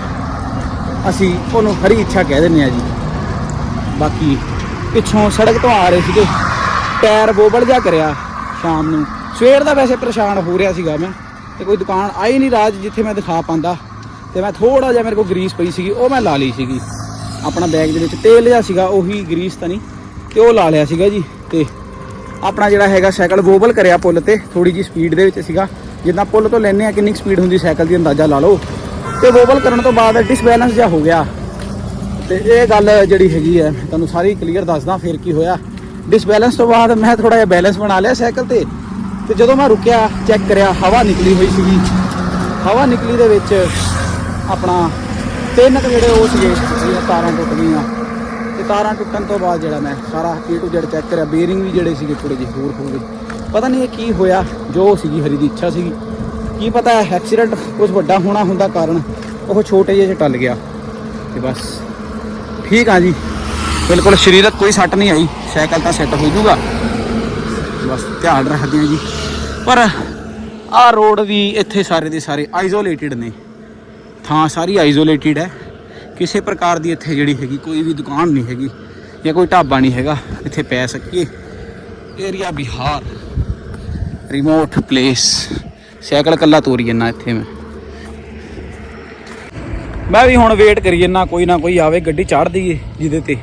ਅਸੀਂ ਉਹਨੂੰ ਹਰੀ ਇੱਛਾ ਕਹਿ ਦਿੰਦੇ ਆ ਜੀ। ਬਾਕੀ ਪਿੱਛੋਂ ਸੜਕ ਤੋਂ ਆ ਰਹੇ ਸੀਗੇ, ਟਾਇਰ ਬੋਬਲ ਜਾ ਕਰਿਆ ਸ਼ਾਮ ਨੂੰ। ਸਵੇਰ ਦਾ ਵੈਸੇ ਪਰੇਸ਼ਾਨ ਹੋ ਰਿਹਾ ਸੀਗਾ ਮੈਂ, ਤੇ ਕੋਈ ਦੁਕਾਨ ਆਈ ਨਹੀਂ ਰਾਜ ਜਿੱਥੇ ਮੈਂ ਦਿਖਾ ਪਾਂਦਾ ਤੇ ਮੈਂ ਥੋੜਾ ਜਿਹਾ ਮੇਰੇ ਕੋਲ ਗਰੀਸ ਪਈ ਸੀਗੀ, ਉਹ ਮੈਂ ਲਾ ਲਈ ਸੀਗੀ। ਆਪਣਾ ਬੈਗ ਦੇ ਵਿੱਚ ਤੇਲ ਜਿਹਾ ਸੀਗਾ, ਉਹੀ ਗਰੀਸ ਤਾਂ ਨਹੀਂ। ਤੇ ਉਹ ਲਾ ਲਿਆ ਸੀਗਾ ਜੀ ਤੇ ਆਪਣਾ ਜਿਹੜਾ ਹੈਗਾ ਸਾਈਕਲ ਵੋਬਲ ਕਰਿਆ ਪੁੱਲ ਤੇ ਥੋੜੀ ਜੀ ਸਪੀਡ ਦੇ ਵਿੱਚ ਸੀਗਾ। ਜਿੱਦਾਂ ਪੁੱਲ ਤੋਂ ਲੈਨੇ ਆ ਕਿੰਨੀ ਸਪੀਡ ਹੁੰਦੀ ਸਾਈਕਲ ਦੀ ਅੰਦਾਜ਼ਾ ਲਾ ਲਓ। ਤੇ ਵੋਬਲ ਕਰਨ ਤੋਂ ਬਾਅਦ ਡਿਸਬੈਲੈਂਸ ਜਿਹਾ ਹੋ ਗਿਆ। ਤੇ ਇਹ ਗੱਲ ਜਿਹੜੀ ਹੈਗੀ ਹੈ ਤੁਹਾਨੂੰ ਸਾਰੀ ਕਲੀਅਰ ਦੱਸਦਾ ਫਿਰ ਕੀ ਹੋਇਆ। ਡਿਸਬੈਲੈਂਸ ਤੋਂ ਬਾਅਦ ਮੈਂ ਥੋੜਾ ਜਿਹਾ ਬੈਲੈਂਸ ਬਣਾ ਲਿਆ ਸਾਈਕਲ ਤੇ। ਤੇ ਜਦੋਂ ਮੈਂ ਰੁਕਿਆ ਚੈੱਕ ਕਰਿਆ, ਹਵਾ ਨਿਕਲੀ ਹੋਈ ਸੀਗੀ। ਹਵਾ ਨਿਕਲੀ ਦੇ ਵਿੱਚ ਆਪਣਾ ਤਿੰਨ ਕੁ ਜਿਹੜੇ ਉਹ ਸੀਗੇ, ਜਿਹੜੀਆਂ ਤਾਰਾਂ ਟੁੱਟ ਗਈਆਂ। ਤੇ ਤਾਰਾਂ ਟੁੱਟਣ ਤੋਂ ਬਾਅਦ ਜਿਹੜਾ ਮੈਂ ਸਾਰਾ A ਟੂ Z ਚੈੱਕ ਕਰਿਆ। ਬੇਅਰਿੰਗ ਵੀ ਜਿਹੜੇ ਸੀਗੇ ਥੋੜੇ ਜਿਹੇ ਹੋਰ ਹੋ ਗਏ। ਪਤਾ ਨਹੀਂ ਇਹ ਕੀ ਹੋਇਆ, ਜੋ ਸੀਗੀ ਹਰੀ ਦੀ ਇੱਛਾ ਸੀਗੀ। ਕੀ ਪਤਾ ਐਕਸੀਡੈਂਟ ਕੁਝ ਵੱਡਾ ਹੋਣਾ ਹੁੰਦਾ ਕਾਰਨ, ਉਹ ਛੋਟੇ ਜਿਹੇ 'ਚ ਟੱਲ ਗਿਆ। ਤੇ ਬਸ। ਠੀਕ ਆ ਜੀ। ਬਿਲਕੁਲ ਸਰੀਰਕ ਕੋਈ ਸੱਟ ਨਹੀਂ ਆਈ। ਸਾਈਕਲ ਤਾਂ ਸੈੱਟ ਹੋ ਜਾਊਗਾ। ਬਸ ਧਿਆਨ ਰੱਖਦੇ ਆ ਜੀ। ਪਰ ਆਹ ਰੋਡ ਵੀ ਇੱਥੇ ਸਾਰੇ ਦੇ ਸਾਰੇ ਆਈਸੋਲੇਟਿਡ ਨੇ। ਥਾਂ ਸਾਰੀ ਆਈਸੋਲੇਟਿਡ ਹੈ। ਕਿਸੇ ਪ੍ਰਕਾਰ ਦੀ ਇੱਥੇ ਜਿਹੜੀ ਹੈਗੀ ਕੋਈ ਵੀ ਦੁਕਾਨ ਨਹੀਂ ਹੈਗੀ ਜਾਂ ਕੋਈ ਢਾਬਾ ਨਹੀਂ ਹੈਗਾ, ਇੱਥੇ ਪੈ ਸਕੀਏ। Area Bihar remote place cycle ਕੱਲਾ ਤੋਰੀ ਜੰਨਾ ਇੱਥੇ ਮੈਂ। ਮੈਂ ਵੀ ਹੁਣ ਵੇਟ ਕਰੀ ਜੰਨਾ ਕੋਈ ਨਾ ਕੋਈ ਆਵੇ, ਗੱਡੀ ਚਾੜ ਦਈਏ ਜਿਹਦੇ ਤੇ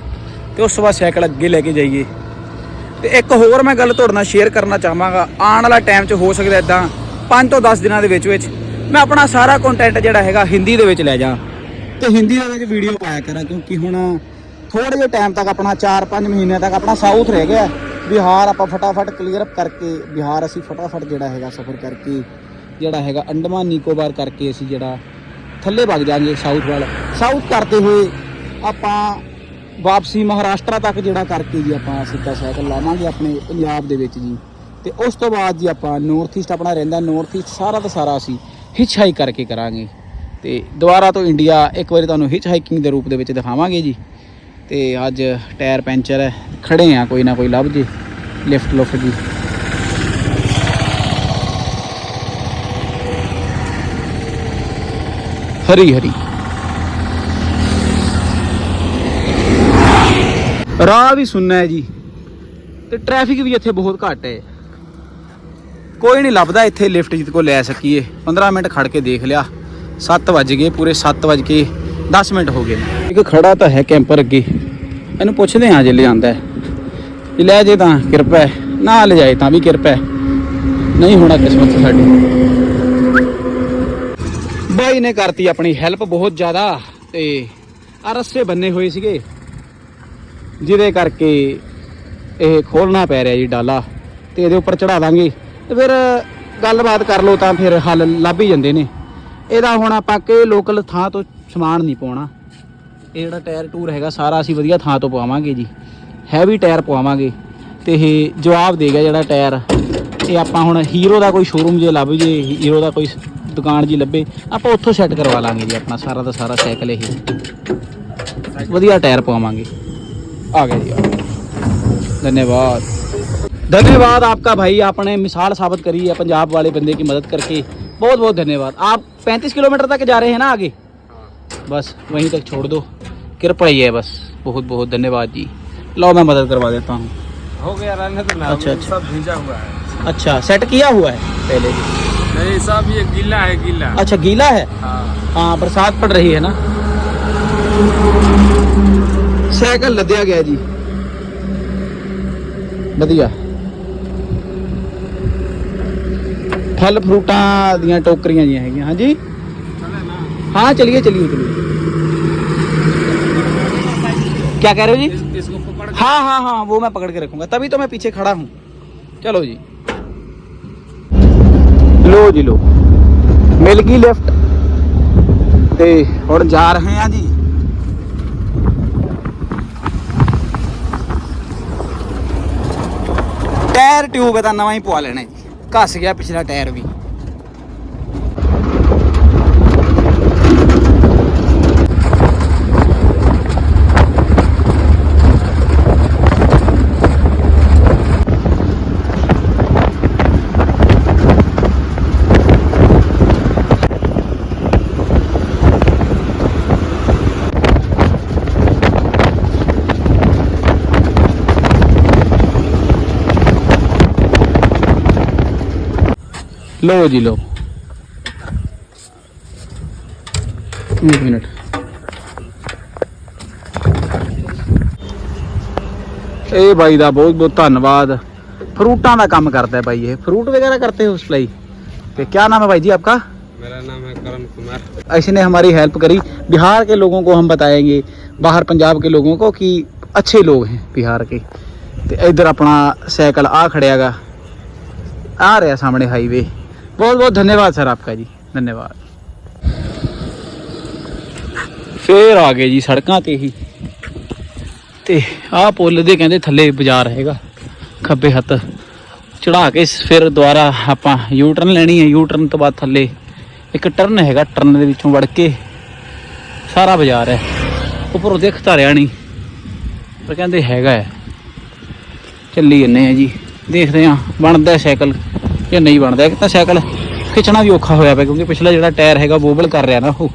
ਤੇ ਉਸ ਤੋਂ ਬਾਅਦ ਸਾਈਕਲ ਅੱਗੇ ਲੈ ਕੇ ਜਾਈਏ। ਤੇ ਇੱਕ ਹੋਰ ਮੈਂ ਗੱਲ ਤੁਹਾਡੇ ਨਾਲ ਸ਼ੇਅਰ ਕਰਨਾ ਚਾਹਾਂਗਾ। ਆਉਣ ਵਾਲਾ ਟਾਈਮ 'ਚ ਹੋ ਸਕਦਾ ਇਦਾਂ 5 ਤੋਂ 10 ਦਿਨਾਂ ਦੇ ਵਿੱਚ ਵਿੱਚ ਮੈਂ ਆਪਣਾ ਸਾਰਾ ਕੰਟੈਂਟ ਜਿਹੜਾ ਹੈਗਾ ਹਿੰਦੀ ਦੇ ਵਿੱਚ ਲੈ ਜਾ। ਤੇ ਹਿੰਦੀ ਦੇ ਵਿੱਚ ਵੀਡੀਓ ਪਾਇਆ ਕਰਾਂ, ਕਿਉਂਕਿ ਹੁਣ ਥੋੜੇ ਜਿਹੇ ਟਾਈਮ ਤੱਕ ਆਪਣਾ 4-5 ਮਹੀਨਿਆਂ ਤੱਕ ਆਪਣਾ ਸਾਊਥ ਰਹਿ ਗਿਆ। ਬਿਹਾਰ ਆਪਾਂ ਫਟਾਫਟ ਕਲੀਅਰ ਅਪ ਕਰਕੇ, ਬਿਹਾਰ ਅਸੀਂ ਫਟਾਫਟ ਜਿਹੜਾ ਹੈਗਾ ਸਫ਼ਰ ਕਰਕੇ, ਜਿਹੜਾ ਹੈਗਾ ਅੰਡਮਾਨ ਨਿਕੋਬਾਰ ਕਰਕੇ ਅਸੀਂ ਜਿਹੜਾ ਥੱਲੇ ਵਗ ਜਾਾਂਗੇ ਸਾਊਥ ਵੱਲ। ਸਾਊਥ ਕਰਦੇ ਹੋਏ ਆਪਾਂ ਵਾਪਸੀ ਮਹਾਰਾਸ਼ਟਰ ਤੱਕ ਜਿਹੜਾ ਕਰਕੇ ਜੀ ਆਪਾਂ ਸਿੱਧਾ ਸਾਈਕਲ ਲਾਵਾਂਗੇ ਆਪਣੇ ਪੰਜਾਬ ਦੇ ਵਿੱਚ ਜੀ। ਤੇ ਉਸ ਤੋਂ ਬਾਅਦ ਜੀ ਆਪਾਂ ਨਾਰਥ ਈਸਟ ਆਪਣਾ ਰਹਿੰਦਾ ਨਾਰਥ ਈਸਟ ਸਾਰਾ ਦਾ ਸਾਰਾ ਅਸੀਂ ਹਿਚ ਹਾਈਕ ਕਰਕੇ ਕਰਾਂਗੇ। ਤੇ ਦੁਬਾਰਾ ਤੋਂ ਇੰਡੀਆ ਇੱਕ ਵਾਰੀ ਤੁਹਾਨੂੰ ਹਿਚ ਹਾਈਕਿੰਗ ਦੇ ਰੂਪ ਦੇ ਵਿੱਚ ਦਿਖਾਵਾਂਗੇ ਜੀ। ਤੇ ਅੱਜ ਟਾਇਰ ਪੈਂਚਰ ਹੈ, ਖੜੇ ਆ, ਕੋਈ ਨਾ ਕੋਈ ਲੱਭ ਜੀ, ਲਿਫਟ ਲੁਫਟ ਜੀ। ਹਰੀ ਹਰੀ। ਰਾਹ ਵੀ ਸੁੰਨਾ ਹੈ ਜੀ। ਤੇ ਟ੍ਰੈਫਿਕ ਵੀ ਇੱਥੇ ਬਹੁਤ ਘੱਟ ਹੈ। ਕੋਈ ਨਹੀਂ ਲੱਭਦਾ ਇੱਥੇ, ਲਿਫਟ ਜਿੱਤ ਕੋ ਲੈ ਸਕੀਏ। 15 ਮਿੰਟ ਖੜ ਕੇ ਦੇਖ ਲਿਆ। 7 ਵਜ ਗਏ, ਪੂਰੇ 7 ਵਜ ਕੇ 10 ਮਿੰਟ ਹੋ ਗਏ ਇੱਕ ਖੜਾ ਤਾਂ ਹੈ ਕੈਂਪਰ ਅੱਗੇ। ਇਹਨੂੰ ਪੁੱਛਦੇ ਹਾਂ ਜੇ ਲਿਆਂਦਾ ਜੇ ਲੈ ਜੇ ਤਾਂ, ਕਿਰਪਾ ਹੈ। ਨਾ ਲੈ ਜਾਏ ਤਾਂ ਵੀ ਕਿਰਪਾ ਹੈ। ਨਹੀਂ ਹੋਣਾ ਕਿਸਮਤ ਸਾਡੀ। ਬਾਈ ਨੇ ਕਰਤੀ ਆਪਣੀ ਹੈਲਪ ਬਹੁਤ ਜ਼ਿਆਦਾ ਤੇ ਆ ਰੱਸੇ ਬੰਨੇ ਹੋਏ ਸੀਗੇ। ਜਿਹਦੇ ਕਰਕੇ ਇਹ ਖੋਲਣਾ ਪੈ ਰਿਹਾ ਜੀ ਡਾਲਾ ਤੇ ਇਹਦੇ ਉੱਪਰ ਚੜਾ ਦਾਂਗੇ। ਤੇ ਫਿਰ ਗੱਲਬਾਤ ਕਰ ਲਓ ਤਾਂ ਫਿਰ ਹੱਲ ਲੱਭ ਹੀ ਜਾਂਦੇ ਨੇ। ਇਹਦਾ ਹੁਣ ਆਪਾਂ ਕਿ ਲੋਕਲ ਥਾਂ ਤੋਂ ਸਮਾਨ ਨਹੀਂ ਪਾਉਣਾ ਇਹ ਜਿਹੜਾ ਟਾਇਰ ਟੂਰ ਹੈਗਾ ਸਾਰਾ ਅਸੀਂ ਵਧੀਆ ਥਾਂ ਤੋਂ ਪਵਾਵਾਂਗੇ ਜੀ ਹੈਵੀ ਟਾਇਰ ਪਵਾਵਾਂਗੇ ਤੇ ਇਹ ਜਵਾਬ ਦੇਗਾ ਜਿਹੜਾ ਟਾਇਰ ਇਹ ਆਪਾਂ ਹੁਣ ਹੀਰੋ ਦਾ ਕੋਈ ਸ਼ੋਰੂਮ ਜੇ ਲੱਭ ਜੇ ਹੀਰੋ ਦਾ ਕੋਈ ਦੁਕਾਨ ਜੀ ਲੱਭੇ ਆਪਾਂ ਉੱਥੋਂ ਸੈੱਟ ਕਰਵਾ ਲਾਂਗੇ ਜੀ ਆਪਣਾ ਸਾਰਾ ਦਾ ਸਾਰਾ ਸਾਈਕਲ ਇਹ ਵਧੀਆ ਟਾਇਰ ਪਵਾਵਾਂਗੇ आ गया जी आ गया। धन्यवाद धन्यवाद आपका भाई आपने मिसाल साबित करी है पंजाब वाले बंदे की मदद करके बहुत बहुत धन्यवाद। आप 35 किलोमीटर तक जा रहे हैं ना आगे? बस वहीं तक छोड़ दो। कृपा ही है बस। बहुत बहुत धन्यवाद जी। लो मैं मदद करवा देता हूँ। हो गया रहने तो ना। अच्छा अच्छा। सब भेजा हुआ है। अच्छा सेट किया हुआ है पहले नहीं सब ये गीला है गीला। अच्छा गीला है। हाँ, हाँ बरसात पड़ रही है ना? साइकिल लदिया गया जी। लदिया। ਫਲ ਫਰੂਟਾਂ ਦੀਆਂ ਟੋਕਰੀਆਂ ਜੀਆਂ ਹੈਗੀਆਂ ਹਾਂਜੀ हाँ चलिए चलिए चलिए क्या कह रहे हो जी इस, इसको पकड़ के हाँ हाँ हाँ वो मैं पकड़ के रखूंगा तभी तो मैं पीछे खड़ा हूँ चलो जी लो जी लो मिल गई लिफ्ट ਤੇ ਹੁਣ ਜਾ ਰਹੇ ਆ ਜੀ ਟਾਇਰ ਟਿਊਬ ਇਹਦਾ ਨਵਾਂ ਹੀ ਪਵਾ ਲੈਣਾ ਜੀ ਘਸ ਗਿਆ ਪਿਛਲਾ ਟਾਇਰ ਵੀ। लो जी लो। एक मिनट। ए भाई दा बहुत बहुत धन्यवाद फ्रूटा का काम करता है भाई ये। फ्रूट वगैरह करते हो सप्लाई तो क्या नाम है भाई जी आपका? मेरा नाम है करण कुमार। ऐसे ने हमारी हेल्प करी। बिहार के लोगों को हम बताएँगे बाहर पंजाब के लोगों को कि अच्छे लोग हैं बिहार के। तो इधर अपना साइकिल आ खड़ेगा आ रहा सामने हाईवे। ਬਹੁਤ ਬਹੁਤ ਧੰਨਵਾਦ ਸਰ ਆਪਕਾ ਜੀ ਧੰਨਵਾਦ ਫੇਰ ਆ ਗਏ ਜੀ ਸੜਕਾਂ ਤੇ ਹੀ ਤੇ ਆਹ ਪੁੱਲ ਦੇ ਕਹਿੰਦੇ ਥੱਲੇ ਬਾਜ਼ਾਰ ਹੈਗਾ ਖੱਬੇ ਹੱਥ ਚੜਾ ਕੇ ਫਿਰ ਦੁਬਾਰਾ ਆਪਾਂ ਯੂ ਟਰਨ ਲੈਣੀ ਹੈ ਯੂ ਟਰਨ ਤੋਂ ਬਾਅਦ ਥੱਲੇ ਇੱਕ ਟਰਨ ਹੈਗਾ ਟਰਨ ਦੇ ਵਿੱਚੋਂ ਵੜ ਕੇ ਸਾਰਾ ਬਾਜ਼ਾਰ ਹੈ ਉੱਪਰੋਂ ਦਿਖਤਾ ਰਿਆ ਨਹੀਂ ਪਰ ਕਹਿੰਦੇ ਹੈਗਾ ਹੈ ਚੱਲੀ ਜੰਨੇ ਆ ਜੀ ਦੇਖਦੇ ਆ ਬਣਦਾ ਸਾਈਕਲ ਜਾਂ ਨਹੀਂ ਬਣਦਾ ਇੱਕ ਤਾਂ ਸਾਈਕਲ ਖਿੱਚਣਾ ਵੀ ਔਖਾ ਹੋਇਆ ਪਿਆ ਕਿਉਂਕਿ ਪਿਛਲਾ ਜਿਹੜਾ ਟਾਇਰ ਹੈਗਾ ਵੋਬਲ ਕਰ ਰਿਹਾ ਨਾ ਉਹ।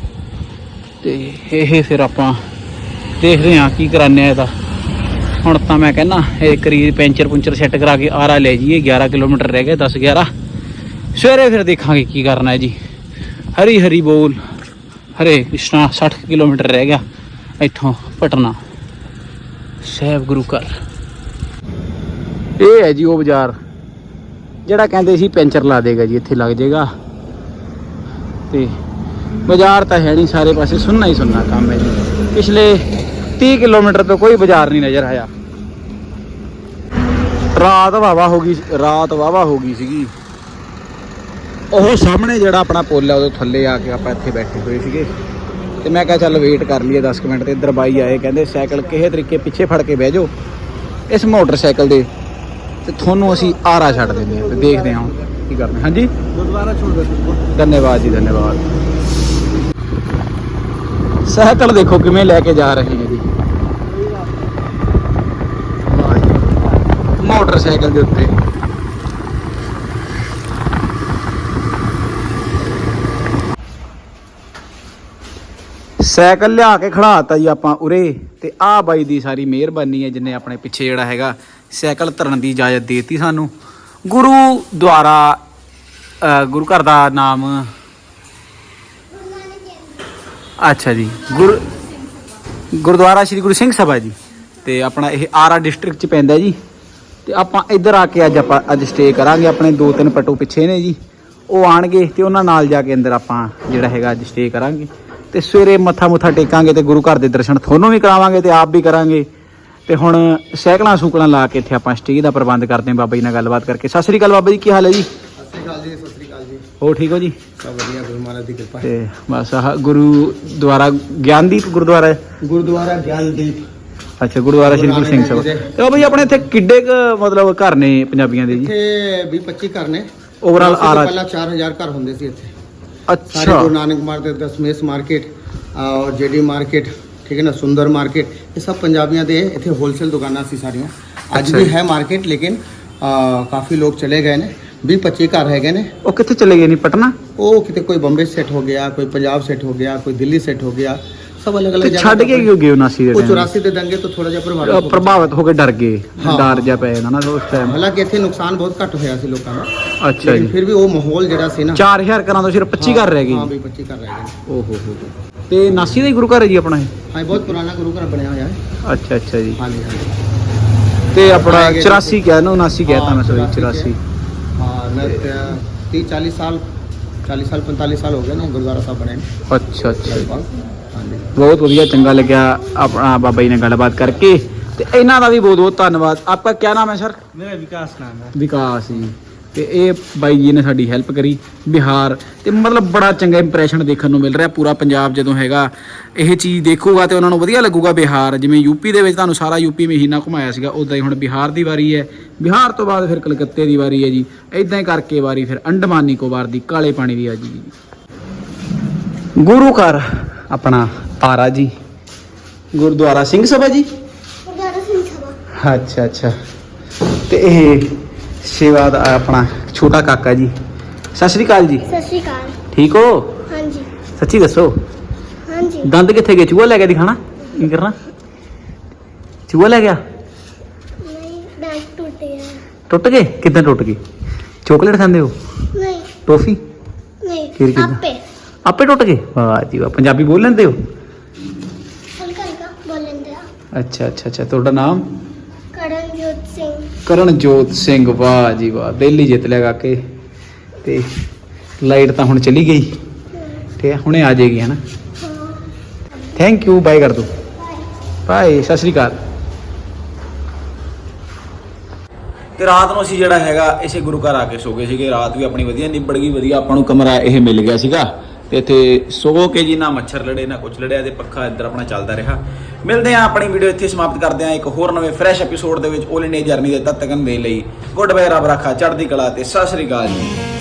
ਤੇ ਇਹ ਫਿਰ ਆਪਾਂ ਦੇਖਦੇ ਹਾਂ ਕੀ ਕਰਾਨੇ ਆ ਇਹਦਾ। ਹੁਣ ਤਾਂ ਮੈਂ ਕਹਿੰਦਾ ਇਹ ਕਰੀਬ ਪੈਂਚਰ ਪੁੰਚਰ ਸੈੱਟ ਕਰਾ ਕੇ ਆਰਾ ਲੈ ਜਾਈਏ 11 ਕਿਲੋਮੀਟਰ ਰਹਿ ਗਏ 10 11 ਸਵੇਰੇ ਫਿਰ ਦੇਖਾਂਗੇ ਕੀ ਕਰਨਾ ਹੈ ਜੀ। ਹਰੀ ਹਰੀ ਬੋਲ, ਹਰੇ ਕ੍ਰਿਸ਼ਨਾ 60 ਕਿਲੋਮੀਟਰ ਰਹਿ ਗਿਆ ਇੱਥੋਂ ਪਟਨਾ। ਸਹਿਬ ਗੁਰੂ ਘਰ। ਇਹ ਹੈ ਜੀ ਉਹ ਬਾਜ਼ਾਰ। ਜਿਹੜਾ ਕਹਿੰਦੇ ਸੀ ਪੈਂਚਰ ਲਾ ਦੇਗਾ ਜੀ, ਇੱਥੇ ਲੱਗ ਜਾਏਗਾ ਤੇ ਬਾਜ਼ਾਰ ਤਾਂ ਹੈ ਨਹੀਂ ਸਾਰੇ ਪਾਸੇ ਸੁੰਨਾ ਹੀ ਸੁੰਨਾ ਕੰਮ ਹੈ ਜੀ। ਪਿਛਲੇ 30 ਕਿਲੋਮੀਟਰ ਤੋਂ ਕੋਈ ਬਾਜ਼ਾਰ ਨਹੀਂ ਨਜ਼ਰ ਆਇਆ। ਰਾਤ ਵਾਵਾ ਹੋ ਗਈ, ਰਾਤ ਵਾਵਾ ਹੋ ਗਈ ਸੀਗੀ। ਉਹ ਸਾਹਮਣੇ ਜਿਹੜਾ ਆਪਣਾ ਪੁੱਲ ਹੈ, ਉਹਦੇ ਥੱਲੇ ਆ ਕੇ ਆਪਾਂ ਇੱਥੇ ਬੈਠੇ ਹੋਏ ਸੀਗੇ। ਤੇ ਮੈਂ ਕਿਹਾ ਚੱਲ ਵੇਟ ਕਰ ਲਈਏ 10 ਕੁ ਮਿੰਟ ਤੇ, ਇੱਧਰ ਬਾਈ ਆਏ, ਕਹਿੰਦੇ ਸਾਈਕਲ ਕਿਸੇ ਤਰੀਕੇ ਪਿੱਛੇ ਫੜ ਕੇ ਬਹਿ ਜਾਓ। ਇਸ ਮੋਟਰਸਾਈਕਲ ਦੇ ਤੇ ਤੁਹਾਨੂੰ ਅਸੀਂ ਆਰਾ ਛੱਡ ਦਿੰਦੇ ਹਾਂ ਤੇ ਦੇਖਦੇ ਹਾਂ ਕੀ ਕਰਦੇ ਹਾਂਜੀ ਗੁਰਦੁਆਰਾ ਛੋੜ ਦਿੰਦੇ ਧੰਨਵਾਦ ਜੀ ਧੰਨਵਾਦ ਸਾਈਕਲ ਦੇਖੋ ਕਿਵੇਂ ਲੈ ਕੇ ਜਾ ਰਹੇ ਨੇ ਜੀ ਮੋਟਰਸਾਈਕਲ ਦੇ ਉੱਤੇ ਸਾਈਕਲ ਲਿਆ ਕੇ ਖੜਾਤਾ ਜੀ ਆਪਾਂ ਉਰੇ ਤੇ ਆ ਬਾਈ ਦੀ ਸਾਰੀ ਮਿਹਰਬਾਨੀ ਹੈ ਜਿਨੇ ਆਪਣੇ ਪਿੱਛੇ ਜਿਹੜਾ ਹੈਗਾ ਸਾਈਕਲ ਧਰਨ ਦੀ ਇਜਾਜ਼ਤ ਦੇ ਦਿੱਤੀ ਸਾਨੂੰ। ਗੁਰੂ ਦੁਆਰਾ ਗੁਰੂ ਘਰ ਦਾ ਨਾਮ ਅੱਛਾ ਜੀ। ਗੁਰ, ਗੁਰਦੁਆਰਾ ਸ੍ਰੀ ਗੁਰੂ ਸਿੰਘ ਸਭਾ ਜੀ। ਤੇ ਆਪਣਾ ਇਹ ਆਰਾ ਡਿਸਟ੍ਰਿਕਟ ਚ ਪੈਂਦਾ ਜੀ। ਤੇ ਆਪਾਂ ਇੱਧਰ ਆ ਕੇ ਅੱਜ ਆਪਾਂ, ਅੱਜ ਸਟੇ ਕਰਾਂਗੇ। ਆਪਣੇ ਦੋ ਤਿੰਨ ਪਟੂ ਪਿੱਛੇ ਨੇ ਜੀ। ਉਹ ਆਣਗੇ ਤੇ ਉਹਨਾਂ ਨਾਲ ਜਾ ਕੇ ਅੰਦਰ ਆਪਾਂ ਜਿਹੜਾ ਹੈਗਾ ਅੱਜ ਸਟੇ ਕਰਾਂਗੇ। ਤੇ ਸਵੇਰੇ ਮੱਥਾ ਮੁੱਥਾ ਟੇਕਾਂਗੇ ਤੇ ਗੁਰੂ ਘਰ ਦੇ ਦਰਸ਼ਨ ਤੁਹਾਨੂੰ ਵੀ ਕਰਾਵਾਂਗੇ ਤੇ ਆਪ ਵੀ ਕਰਾਂਗੇ। ਤੇ ਹੁਣ ਸਾਈਕਲਾਂ ਸੂਕਲਾਂ ਲਾ ਕੇ ਇੱਥੇ ਆਪਾਂ ਸਟੇ ਦਾ ਪ੍ਰਬੰਧ ਕਰਦੇ ਹਾਂ ਬਾਬਾ ਜੀ ਨਾਲ ਗੱਲਬਾਤ ਕਰਕੇ। ਸਤਿ ਸ੍ਰੀ ਅਕਾਲ ਬਾਬਾ ਜੀ ਕੀ ਹਾਲ ਹੈ ਜੀ? ਸਤਿ ਸ੍ਰੀ ਅਕਾਲ ਜੀ ਸਤਿ ਸ੍ਰੀ ਅਕਾਲ ਜੀ ਹੋ ਠੀਕ ਹੋ ਜੀ? ਸਭ ਵਧੀਆ ਗੁਰੂ ਮਹਾਰਾਜ ਦੀ ਕਿਰਪਾ। ਤੇ ਬਸ ਆਹ ਗੁਰੂ ਦੁਆਰਾ ਗਿਆਨਦੀਪ ਗੁਰਦੁਆਰਾ ਹੈ? ਗੁਰਦੁਆਰਾ ਗਿਆਨਦੀਪ। ਅੱਛਾ ਗੁਰਦੁਆਰਾ ਸ੍ਰੀ ਗੁਰੂ ਸਿੰਘ ਸਭਾ। ਤੇ ਉਹ ਬਈ ਆਪਣੇ ਇੱਥੇ ਕਿੱਡੇ ਕੁ ਮਤਲਬ ਘਰ ਨੇ ਪੰਜਾਬੀਆਂ ਦੇ ਜੀ? ਇੱਥੇ 20 25 ਘਰ ਨੇ। Overall ਵੈਸੇ ਤਾਂ ਆਰਾ- ਪਹਿਲਾਂ 4000 ਘਰ ਹੁੰਦੇ ਸੀ ਇੱਥੇ। ਸਾਰੇ ਅੱਛਾ ਗੁਰੂ ਨਾਨਕ ਮਾਰਕੀਟ ਦਸਮੇਸ਼ ਮਾਰਕੀਟ ਔਰ ਜੇਡੀ ਮਾਰਕੀਟ ਠੀਕ ਹੈ ਨਾ ਸੁੰਦਰ ਮਾਰਕੀਟ ਇਹ ਸਭ ਪੰਜਾਬੀਆਂ ਦੇ ਇੱਥੇ ਹੋਲਸੇਲ ਦੁਕਾਨਾਂ ਸੀ ਸਾਰੀਆਂ ਅੱਜ ਵੀ। ਹੈ ਮਾਰਕੀਟ ਲੇਕਿਨ ਕਾਫੀ ਲੋਕ ਚਲੇ ਗਏ ਨੇ 20 25 ਘਰ ਹੈਗੇ ਨੇ ਉਹ ਕਿੱਥੇ ਚਲੇ ਗਏ ਨਹੀਂ ਪਟਨਾ ਉਹ ਕਿਤੇ ਕੋਈ ਬੰਬੇ ਸੈੱਟ ਹੋ ਗਿਆ ਕੋਈ ਪੰਜਾਬ ਸੈੱਟ ਹੋ ਗਿਆ ਕੋਈ ਦਿੱਲੀ ਸੈੱਟ ਹੋ ਗਿਆ ਸਭ ਅਲੱਗ ਅਲੱਗ ਛੱਡ ਕੇ ਕਿਉਂ ਗਏ 79 ਦੇ ਉਹ ਟਾਈਮ 84 ਦੇ ਦੰਗੇ ਤੋਂ ਥੋੜਾ ਜਿਹਾ ਪ੍ਰਭਾਵਿਤ। ਪ੍ਰਭਾਵਿਤ ਹੋ ਕੇ ਡਰ ਗਏ। ਡਰ ਜਾ ਪਏ ਨਾ ਨਾ ਉਸ ਟਾਈਮ ਹਾਲਾਂਕਿ ਇੱਥੇ ਨੁਕਸਾਨ ਬਹੁਤ ਘੱਟ ਹੋਇਆ ਸੀ ਲੋਕਾਂ ਦਾ ਅੱਛਾ ਜੀ ਫਿਰ ਵੀ ਉਹ ਮਾਹੌਲ ਜਿਹੜਾ ਸੀ ਨਾ 4000 ਘਰਾਂ ਤੋਂ ਸਿਰਫ 25 ਘਰ ਰਹਿ ਗਏ ਹਾਂ ਵੀ 25 ਘਰ ਰਹਿ ਗਏ ਨੇ। ਓਹ ਹੋ ਹੋ। ਤੇ ਨਾਸੀ ਦਾ ਹੀ ਗੁਰੂ ਘਰ ਹੈ ਜੀ ਆਪਣਾ ਇਹ ਹਾਂ ਇਹ ਬਹੁਤ ਪੁਰਾਣਾ ਗੁਰੂ ਘਰ ਬਣਿਆ ਹੋਇਆ ਹੈ ਅੱਛਾ ਅੱਛਾ ਜੀ ਹਾਂਜੀ ਹਾਂਜੀ ਤੇ ਆਪਣਾ ਆਏ ਗਏ 84 ਕਿਹਾ ਨਾ 79 ਕਹਿਤਾ ਮੈਂ ਹਾਂ, ਸੋਰੀ 84 84 ਹਾਂ ਮੈਂ 30 40 ਸਾਲ 40 ਸਾਲ 45 ਸਾਲ ਹੋ ਗਏ ਨੇ ਗੁਰਦੁਆਰਾ ਸਾਹਿਬ ਬਣੇ ਨੇ ਅੱਛਾ ਅੱਛਾ ਜੀ। ਲਗਭਗ। ਹਾਂਜੀ ਬਹੁਤ ਵਧੀਆ ਚੰਗਾ ਲੱਗਿਆ ਆਪਣਾ ਬਾਬਾ ਜੀ ਨਾਲ ਗੱਲਬਾਤ ਕਰਕੇ ਤੇ ਇਹਨਾਂ ਦਾ ਵੀ ਬਹੁਤ ਬਹੁਤ ਧੰਨਵਾਦ ਆਪਕਾ ਕੀ ਨਾਮ ਹੈ ਸਰ मेरा विकास नाम है ਵਿਕਾਸ ਜੀ ਤੇ ਇਹ ਬਾਈ ਜੀ ਨੇ ਸਾਡੀ ਹੈਲਪ ਕਰੀ ਬਿਹਾਰ। ਤੇ ਮਤਲਬ ਬੜਾ ਚੰਗਾ ਇੰਪ੍ਰੈਸ਼ਨ ਦੇਖਣ ਨੂੰ ਮਿਲ ਰਿਹਾ ਪੂਰਾ ਪੰਜਾਬ ਜਦੋਂ ਹੈਗਾ। ਇਹ ਚੀਜ਼ ਦੇਖੂਗਾ ਤੇ ਉਹਨਾਂ ਨੂੰ ਵਧੀਆ ਲੱਗੂਗਾ ਬਿਹਾਰ। ਜਿਵੇਂ ਯੂਪੀ ਦੇ ਵਿੱਚ ਤੁਹਾਨੂੰ ਸਾਰਾ ਯੂਪੀ ਮਹੀਨਾ ਘੁਮਾਇਆ ਸੀਗਾ ਉਦਾਂ ਹੀ ਹੁਣ ਬਿਹਾਰ ਦੀ ਵਾਰੀ ਹੈ। ਬਿਹਾਰ ਤੋਂ ਬਾਅਦ ਫਿਰ ਕਲਕੱਤੇ ਦੀ ਵਾਰੀ ਹੈ ਜੀ। ਇਦਾਂ ਹੀ ਕਰਕੇ ਵਾਰੀ ਫਿਰ ਅੰਡਮਾਨ ਨਿਕੋਬਾਰ ਦੀ ਕਾਲੇ ਪਾਣੀ ਦੀ ਆ ਜੀ। ਗੁਰੂ ਘਰ ਆਪਣਾ ਆਰਾ ਜੀ। ਗੁਰਦੁਆਰਾ ਸਿੰਘ ਸਭਾ ਜੀ? ਅੱਛਾ ਅੱਛਾ। ਤੇ ਇਹ ਸੇਵਾ ਦਾ ਆਪਣਾ ਛੋਟਾ ਕਾਕਾ ਜੀ। ਸਤਿ ਸ਼੍ਰੀ ਅਕਾਲ ਜੀ। ਸਤਿ ਸ਼੍ਰੀ ਅਕਾਲ। ਠੀਕ ਹੋ? ਹਾਂਜੀ। ਸੱਚੀ ਦੱਸੋ। ਹਾਂਜੀ। ਦੰਦ ਕਿੱਥੇ ਗਏ? ਚੂਹਾ ਲੈ ਕੇ ਦਿਖਾਣਾ। ਕੀ ਕਰਨਾ? ਚੂਹਾ ਲੈ ਗਿਆ? ਨਹੀਂ ਦੰਦ ਟੁੱਟ ਗਿਆ ਟੁੱਟ ਗਏ? ਕਿਦਾਂ ਟੁੱਟ ਗਏ? ਚੋਕਲੇਟ ਖਾਂਦੇ ਹੋ? ਨਹੀਂ। ਟੋਫੀ? ਨਹੀਂ ਆਪੇ। ਆਪੇ ਟੁੱਟ ਗਏ? ਵਾਹ ਜੀ ਵਾਹ ਪੰਜਾਬੀ ਬੋਲ ਲੈਂਦੇ ਹੋ? ਹਲਕਾ ਹਲਕਾ ਬੋਲ ਲੈਂਦੇ ਆ। ਅੱਛਾ ਅੱਛਾ ਅੱਛਾ ਤੁਹਾਡਾ ਨਾਮ? ਕਰਨਜੋਤ ਸਿੰਘ, ਵਾਹ ਜੀ ਵਾਹ ਦਿੱਲੀ ਜਿੱਤ ਲਿਆ ਕਾਕੇ। ਤੇ ਲਾਈਟ ਤਾਂ ਹੁਣ ਚਲੀ ਗਈ। ਠੀਕ ਹੈ ਹੁਣੇ ਆ ਜਾਏਗੀ, ਹਨਾ? ਥੈਂਕ ਯੂ ਬਾਏ ਕਰ ਦੋ। ਬਾਏ ਸਤਿ ਸ਼੍ਰੀ ਅਕਾਲ। ਤੇ ਰਾਤ ਨੂੰ ਅਸੀਂ ਜਿਹੜਾ ਹੈਗਾ, ਇਸੇ ਗੁਰੂ ਘਰ ਆ ਕੇ ਸੋ ਗਏ ਸੀਗੇ। ਰਾਤ ਵੀ ਆਪਣੀ ਵਧੀਆ ਨਿਬੜ ਗਈ, ਵਧੀਆ ਆਪਾਂ ਨੂੰ ਕਮਰਾ ਇਹ ਮਿਲ ਗਿਆ ਸੀਗਾ। ਤੇ ਇੱਥੇ ਸੋ ਕੇ ਜੀ ਨਾ ਮੱਛਰ ਲੜੇ, ਨਾ ਕੁਝ ਲੜਿਆ ਤੇ ਪੱਖਾ ਇੱਧਰ ਆਪਣਾ ਚੱਲਦਾ ਰਿਹਾ। ਮਿਲਦੇ ਆ ਆਪਣੀ ਵੀਡੀਓ ਇੱਥੇ ਸਮਾਪਤ ਕਰਦੇ ਆ ਇੱਕ ਹੋਰ ਨਵੇਂ ਫਰੈਸ਼ ਐਪੀਸੋਡ ਦੇ ਵਿੱਚ 올 ਇੰਡੀਆ ਜਰਨੀ ਦੇ ਤੱਕ ਤੱਕਨ ਦੇ ਲਈ। ਗੁੱਡ ਬਾਏ ਰੱਬ ਰਾਖਾ, ਚੜ੍ਹਦੀ ਕਲਾ ਤੇ ਸਤਿ ਸ਼੍ਰੀ ਅਕਾਲ ਜੀ।